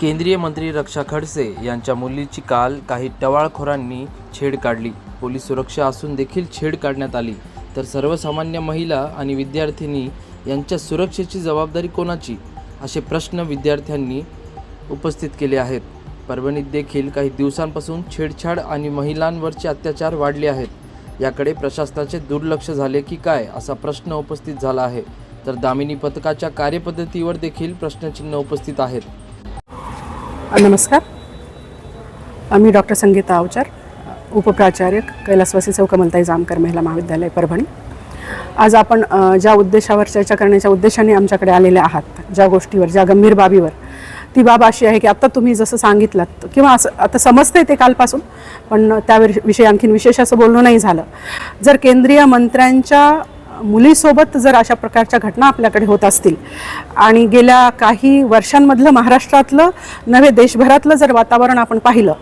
केंद्रीय मंत्री रक्षा खडसे यांच्या मुलीची काल काही टवाळखोरांनी छेड काढली. पोलीस सुरक्षा असून देखील छेड काढण्यात आली. तर सर्वसामान्य महिला आणि विद्यार्थिनी यांच्या सुरक्षेची जबाबदारी कोणाची? असे प्रश्न विद्यार्थ्यांनी उपस्थित केले आहेत. परभणीत देखील काही दिवसांपासून छेडछाड आणि महिलांवरचे अत्याचार वाढले आहेत. याकडे प्रशासनाचे दुर्लक्ष झाले की काय असा प्रश्न उपस्थित झाला आहे. तर दामिनी पथकाच्या कार्यपद्धतीवर देखील प्रश्नचिन्ह उपस्थित आहेत. नमस्कार. मी डॉक्टर संगीता अवचार उपप्राचार्य कैलासवासी चौकमलताई जामकर महिला महाविद्यालय परभणी. आज आपण ज्या उद्देशावर चर्चा करण्याच्या उद्देशाने आमच्याकडे आलेले आहात ज्या गोष्टीवर ज्या गंभीर बाबीवर ती बाब अशी आहे की आत्ता तुम्ही जसं सांगितलं किंवा असं आता समजते ते कालपासून पण त्या विषयी आणखीन विशेष असं बोलणं नाही झालं. जर केंद्रीय मंत्र्यांच्या मुलीसोबत जर अशा प्रकारच्या घटना आपल्याकडे होत असतील आणि गेल्या काही वर्षांमधलं महाराष्ट्रातलं नव्हे देशभरातलं जर वातावरण आपण पाहिलं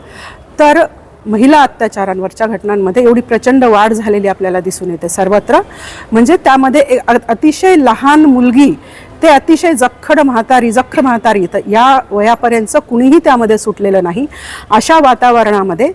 तर महिला अत्याचारांवरच्या घटनांमध्ये एवढी प्रचंड वाढ झालेली आपल्याला दिसून येते सर्वत्र. म्हणजे त्यामध्ये अतिशय लहान मुलगी ते अतिशय जखड म्हातारी जखड म्हातारी तर या वयापर्यंत कुणीही त्यामध्ये सुटलेलं नाही. अशा वातावरणामध्ये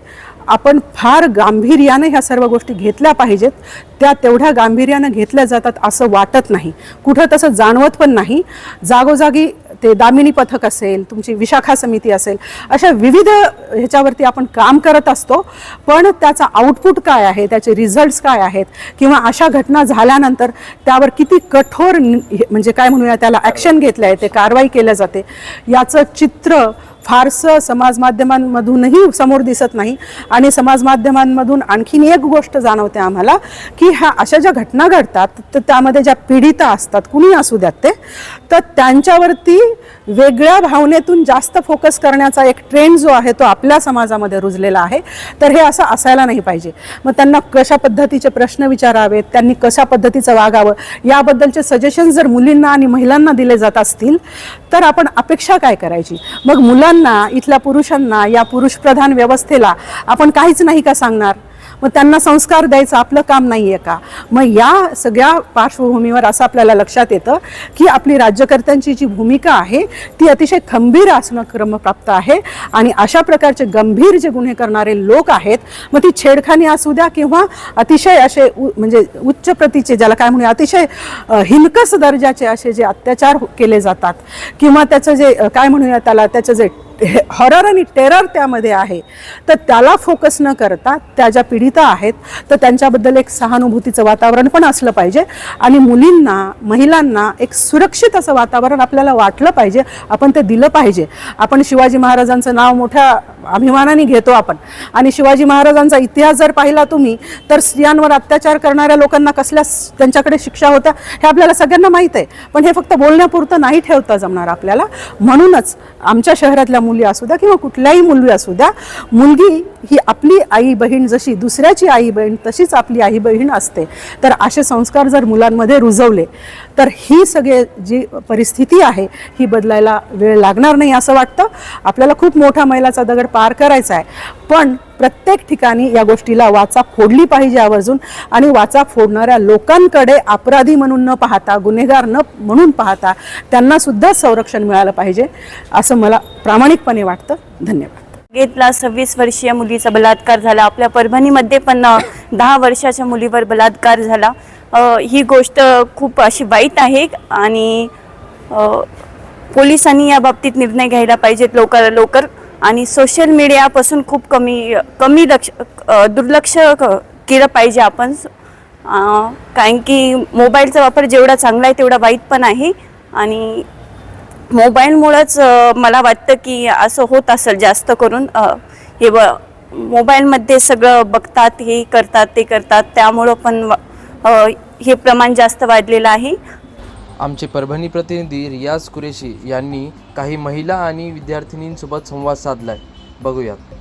आपण फार गांभीर्याने ह्या सर्व गोष्टी घेतल्या पाहिजेत. त्या तेवढ्या गांभीर्यानं घेतल्या जातात असं वाटत नाही. कुठं तसं जाणवत पण नाही. जागोजागी ते दामिनी पथक असेल तुमची विशाखा समिती असेल अशा विविध ह्याच्यावरती आपण काम करत असतो. पण त्याचा आउटपुट काय आहे? त्याचे रिझल्ट्स काय आहेत? किंवा अशा घटना झाल्यानंतर त्यावर किती कठोर म्हणजे काय म्हणूया त्याला ॲक्शन घेतलं आहे ते कारवाई केल्या जाते. याचं चित्र फारसं समाज माध्यमांमधूनही समोर दिसत नाही. आणि समाज माध्यमांमधून आणखीन एक गोष्ट जाणवते आम्हाला की ह्या अशा ज्या घटना घडतात तर त्यामध्ये ज्या पीडिता असतात कुणी असू द्यात ते तर त्यांच्यावरती वेगळ्या भावनेतून जास्त फोकस करण्याचा एक ट्रेंड जो आहे तो आपल्या समाजामध्ये रुजलेला आहे. तर हे असं असायला नाही पाहिजे. मग त्यांना कशा पद्धतीचे प्रश्न विचारावेत त्यांनी कशा पद्धतीचं वागावं याबद्दलचे सजेशन जर मुलींना आणि महिलांना दिले जात असतील तर आपण अपेक्षा काय करायची? मग मुलांना इथल्या पुरुषांना या पुरुषप्रधान व्यवस्थेला आपण काहीच नाही का सांगणार? मग त्यांना संस्कार द्यायचं आपलं काम नाही आहे का? मग या सगळ्या पार्श्वभूमीवर असं आपल्याला लक्षात येतं की आपली राज्यकर्त्यांची जी भूमिका आहे ती अतिशय खंबीर असणं क्रमप्राप्त आहे आणि अशा प्रकारचे गंभीर जे गुन्हे करणारे लोक आहेत मग ती छेडखानी असू द्या किंवा अतिशय असे उ- म्हणजे उच्च प्रतीचे ज्याला काय म्हणूया अतिशय हिनकस दर्जाचे असे जे अत्याचार हो-, केले जातात किंवा त्याचं जे काय म्हणूया त्याला त्याचं जे हॉरर आणि टेरर त्यामध्ये आहे. तर त्याला फोकस न करता त्या ज्या पीडिता आहेत तर त्यांच्याबद्दल एक सहानुभूतीचं वातावरण पण असलं पाहिजे. आणि मुलींना महिलांना एक सुरक्षित असं वातावरण आपल्याला वाटलं पाहिजे आपण ते दिलं पाहिजे. आपण शिवाजी महाराजांचं नाव मोठ्या अभिमानाने घेतो आपण. आणि शिवाजी महाराजांचा इतिहास जर पाहिला तुम्ही तर स्त्रियांवर अत्याचार करणाऱ्या लोकांना कसल्या त्यांच्याकडे शिक्षा होत्या हे आपल्याला सगळ्यांना माहीत आहे. पण हे फक्त बोलण्यापुरतं नाही ठेवता जमणार आपल्याला. म्हणूनच आमच्या शहरातल्या मुली असू द्या किंवा कुठल्याही मुलगी असू द्या मुलगी ही आपली आई बहीण जशी दुसऱ्याची आई बहीण तशीच आपली आई बहीण असते. तर असे संस्कार जर मुलांमध्ये रुजवले तर ही सगळे जी परिस्थिती आहे ही बदलायला वेळ लागणार नाही असं वाटतं. आपल्याला खूप मोठा मैलाचा दगड पार करायचा आहे. पण प्रत्येक ठिकाणी या गोष्टीला वाचा फोडली पाहिजे आवर्जून आणि वाचा फोडणाऱ्या लोकांकडे अपराधी म्हणून न पाहता गुन्हेगार न म्हणून पाहता त्यांनासुद्धा संरक्षण मिळालं पाहिजे असं मला प्रामाणिकपणे वाटतं. धन्यवाद. गेतला सव्वीस वर्षीय मुलीचा बलात्कार झाला. आपल्या परभणीमध्ये पण दहा वर्षाच्या मुलीवर बलात्कार झाला. ही गोष्ट खूप अशी वाईट आहे आणि पोलिसांनी या बाबतीत निर्णय घ्यायला पाहिजेत लवकर लवकर. आणि सोशल मीडियापासून खूप कमी कमी लक्ष दुर्लक्ष क- केलं पाहिजे आपण. कारण की मोबाईलचा वापर जेवढा चांगला आहे तेवढा वाईट पण आहे. आणि मोबाईलमुळंच मला वाटतं की असं होत असेल जास्त करून. हे व मोबाईलमध्ये सगळं बघतात हे करतात ते करतात. त्यामुळं पण हे प्रमाण जास्त वाढलेलं आहे. आमचे परभणी प्रतिनिधी रियाज कुरेशी यांनी काही महिला आणि विद्यार्थिनींसोबत संवाद साधलाय. बघूयात.